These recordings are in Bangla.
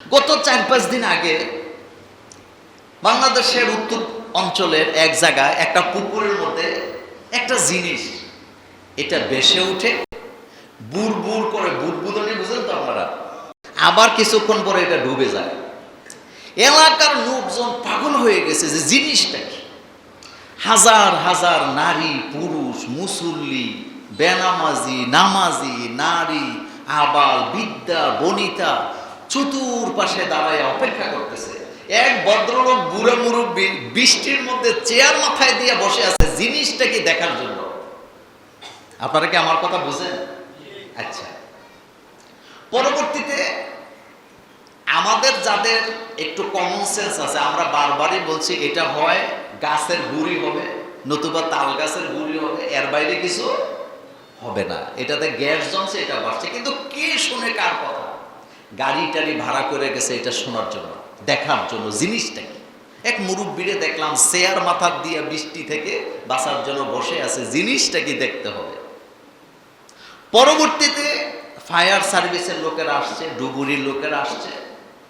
গত চার পাঁচ দিন আগে বাংলাদেশের উত্তর অঞ্চলের এক জায়গায় একটা পুকুরের মধ্যে একটা জিনিস, এটা বেসে উঠে বুড় বুড় করে বুদবুদনি বুঝেন তো আপনারা? আবার কিছুক্ষণ পরে এটা ডুবে যায়। এলাকার লোকজন পাগল হয়ে গেছে যে জিনিসটা কি? হাজার হাজার নারী, পুরুষ, মুসল্লি, বেনামাজি, নামাজি, নারী, আবাল বিদ্যা বনিতা চতুর পাশে দাঁড়ায় অপেক্ষা করতেছে। এক ভদ্রলোক বুড়ো মুরব্বী বৃষ্টির মধ্যে চেয়ার মাথায় দিয়ে বসে আছে, জিনিসটা কি দেখার জন্য? আপনারা কি আমার কথা বুঝেন? আচ্ছা। পরবর্তীতে আমাদের যাদের একটু কমন সেন্স আছে, আমরা বারবারই বলছি, এটা হয় গাছের গুড়ি হবে, নতুবা তাল গাছের গুড়ি হবে, এর বাইরে কিছু হবে না। এটাতে গ্যাস জমছে, এটা বাড়ছে। কিন্তু কে শুনে কার কথা? গাড়ি টাড়ি ভাড়া করে গেছে, এটা শোনার জন্য, দেখার জন্য, জিনিসটা কি? এক মুরব্বীরে দেখলাম চেয়ার মাথার দিয়ে বৃষ্টি থেকে বাঁচার জন্য বসে আছে, জিনিসটা কি দেখতে হবে? পরবর্তীতে ফায়ার সার্ভিসের লোকেরা আসছে, ডুবুরির লোকেরা আসছে,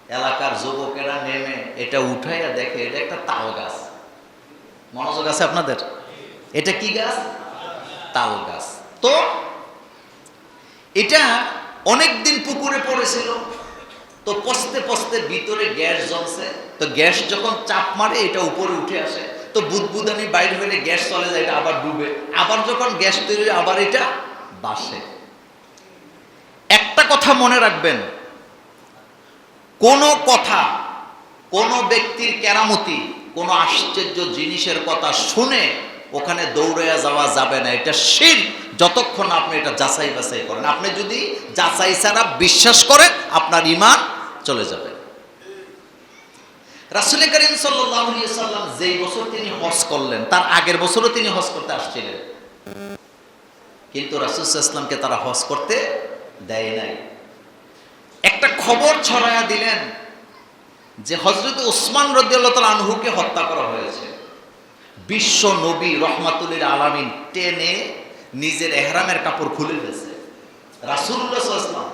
এলাকার যুবকেরা নেমে এটা উঠাইয়া দেখে, এটা একটা তাল গাছ। মনোযোগ আছে আপনাদের? এটা কি গাছ? তাল গাছ। তো এটা অনেক দিন পুকুরে পড়েছিল। তো পচতে পচতে ভিতরে গ্যাস জমছে। তো গ্যাস যখন চাপ মারে, এটা উপরে উঠে আসে। তো বুদবুদানি বাইরে হলে গ্যাস চলে যায়, এটা আবার ডুবে। আবার যখন গ্যাস তৈরি আবার এটা বাসে। একটা কথা মনে রাখবেন। কোন কথা, কোন ব্যক্তির কেরামতি, কোন আশ্চর্য জিনিসের কথা শুনে ওখানে দৌড়াইয়া যাওয়া যাবে না। এটা শির। যতক্ষণ আপনি এটা যাচাই বাছাই করেন। আপনি যদি যাচাই ছাড়া বিশ্বাস করেন, আপনার ইমান চলে যাবে। রাসুল করিম সাল্লাম যেই বছর তিনি হজ করলেন, তার আগের বছরও তিনি হজ করতে আসছিলেন। কিন্তু রাসুল ইসলামকে তারা হজ করতে দেয় নাই। একটা খবর ছড়ায়া দিলেন যে হজরত ওসমান রদিয়াল্লাহ আনহুকে হত্যা করা হয়েছে। বিশ্ব নবী রহমাতুল্লিল আলামিন টেনে নিজের এহরামের কাপড় খুলে ফেলছে। রাসুল্লাহাম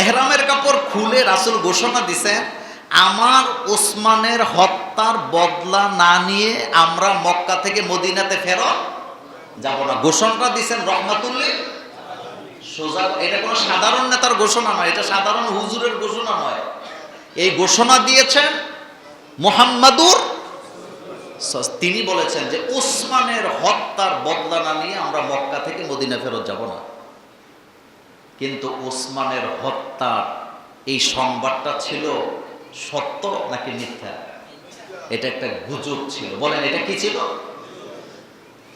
এহরামের কাপড় খুলে রাসুল ঘোষণা দিছেন আমার ওসমানের হত্যার বদলা না নিয়ে আমরা মক্কা থেকে মদিনাতে ফেরত যাব না। ঘোষণাটা দিছেন রহমাতুল্লিল। সোজা এটা কোনো সাধারণ নেতার ঘোষণা নয়, এটা সাধারণ হুজুরের ঘোষণা নয়। এই ঘোষণা দিয়েছেন মোহাম্মদুর তিনি বলেছেন যে ওসমানের হত্যার বদলা না নিয়ে আমরা মক্কা থেকে মদিনা ফেরত যাব না। কিন্তু ওসমানের হত্যার এই সংবাদটা ছিল সত্য নাকি মিথ্যা? এটা একটা গুজব ছিল। বলেন, এটা কি ছিল?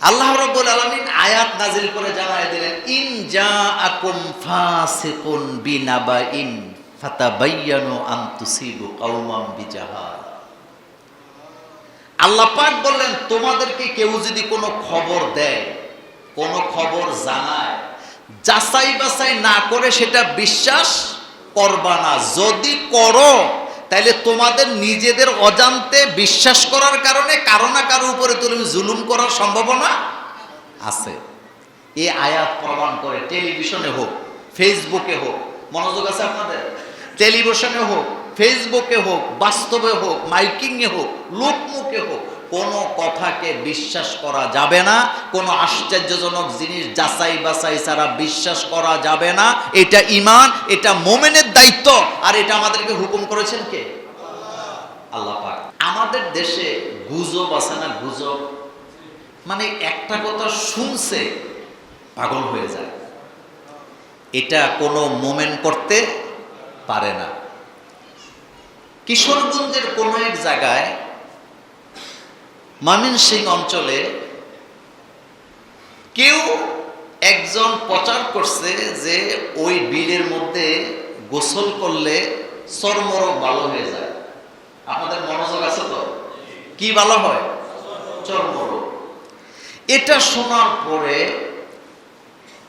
আল্লাহ রব্বুল আলামিন আয়াত নাজিল করে জানায় দিলেন, ইন জাআকুম ফাসিকুন বিনাবাইন ফাতাবায়ানু আন তুসিবু কওমান বিজাহাল। আল্লাহ পাক বললেন, তোমাদেরকে কেউ যদি কোনো খবর দেয়, কোনো খবর জানায়, যাচাই বাছাই না করে সেটা বিশ্বাস করবা না। যদি করো তাহলে তোমাদের নিজেদের অজান্তে বিশ্বাস করার কারণে কারও না কারও উপরে তুমি জুলুম করার সম্ভাবনা আছে। এই আয়াত প্রমাণ করে টেলিভিশনে হোক, ফেসবুকে হোক, মনোযোগ আছে আপনাদের? টেলিভিশনে হোক ফেসবুকে হোক, বাস্তবে হোক, মাইকিংয়ে হোক, লোকমুখে হোক, কোনো কথাকে বিশ্বাস করা যাবে না, কোনো আশ্চর্যজনক জিনিস যাচাই বাছাই ছাড়া বিশ্বাস করা যাবে না। এটা ইমান এটা মোমেনের দায়িত্ব, আর এটা আমাদেরকে হুকুম করেছেন কে? আল্লাহ পাক। আমাদের দেশে গুজব আছে না গুজব? মানে একটা কথা শুনছে, পাগল হয়ে যায়। এটা কোনো মোমেন করতে পারে না। কিশোরগঞ্জের কোনো এক জায়গায় ময়মনসিং অঞ্চলে কেউ একজন প্রচার করছে যে ওই বিলের মধ্যে গোসল করলে চর্মরোগ ভালো হয়ে যায়। আপনাদের মনোযোগ আছে তো? কি ভালো হয়? চর্মরোগ। এটা শোনার পরে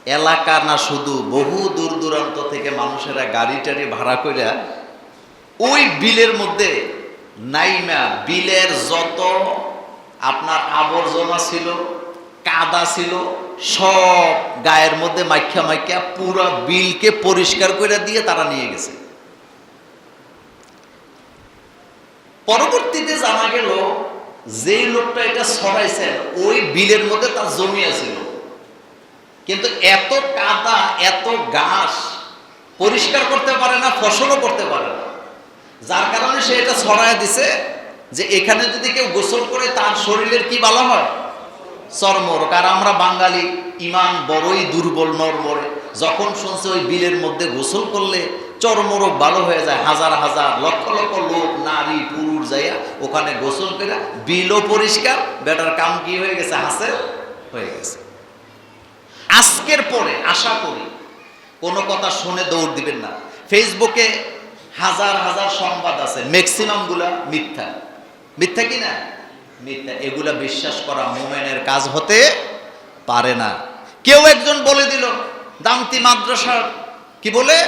এলাকা না শুধু বহু দূর দূরান্ত থেকে মানুষেরা গাড়ি টাড়ি ভাড়া করে ওই বিলের মধ্যে নাইমা, বিলের যত আপনার আবর্জনা ছিল, কাদা ছিল, সব গায়ের মধ্যে মাইখা মাইখা পুরো বিলকে পরিষ্কার করে দিয়ে তারা নিয়ে গেছে। পরবর্তীতে জানা গেল, যেই লোকটা এটা ছড়াইছেন ওই বিলের মধ্যে তার জমি আছিল। কিন্তু এত কাদা, এত ঘাস পরিষ্কার করতে পারে না, ফসলও করতে পারে না। যার কারণে সে এটা ছড়ায় দিছে যে এখানে যদি কেউ গোসল করে, তার শরীরের কি ভালো হয়? চর্মরোগ আর আমরা বাঙালি, ইমান বড়ই দুর্বল, নরমরে। যখন শুনছে ওই বিলের মধ্যে গোসল করলে চর্মরোগ ভালো হয়ে যায়। হাজার হাজার, লক্ষ লক্ষ লোক, নারী, পুরুষ যাইয়া ওখানে গোসল করে বিলও পরিষ্কার, বেটার কাম কি হয়ে গেছে? হাসেল হয়ে গেছে। আজকের পরে আশা করি, কোনো কথা শুনে দৌড় দিবেন না। ফেসবুকে হাজার হাজার সংবাদ আছে। ম্যাক্সিমামগুলা মিথ্যা। মিথ্যা কি না? মিথ্যা। এগুলা বিশ্বাস করা মোমেনের কাজ হতে পারে না। কেউ একজন বলে দিল, দামতি মাদ্রাসার কি বলে?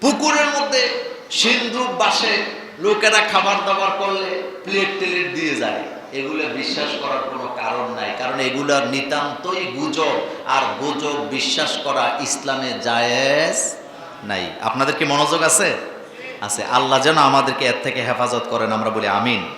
পুকুরের মধ্যে সিন্ধুক বাসে লোকেরা খাবার দাবার করলে প্লেট টেলেট দিয়ে যায়। এগুলো বিশ্বাস করার কোনো কারণ নাই। কারণ এগুলার নিতান্তই গুজব। আর গুজব বিশ্বাস করা ইসলামে জায়েজ নাই। আপনাদের কি মনোযোগ আছে? আছে। আল্লাহ যেন আমাদেরকে এর থেকে হেফাজত করেন, আমরা বলি আমিন।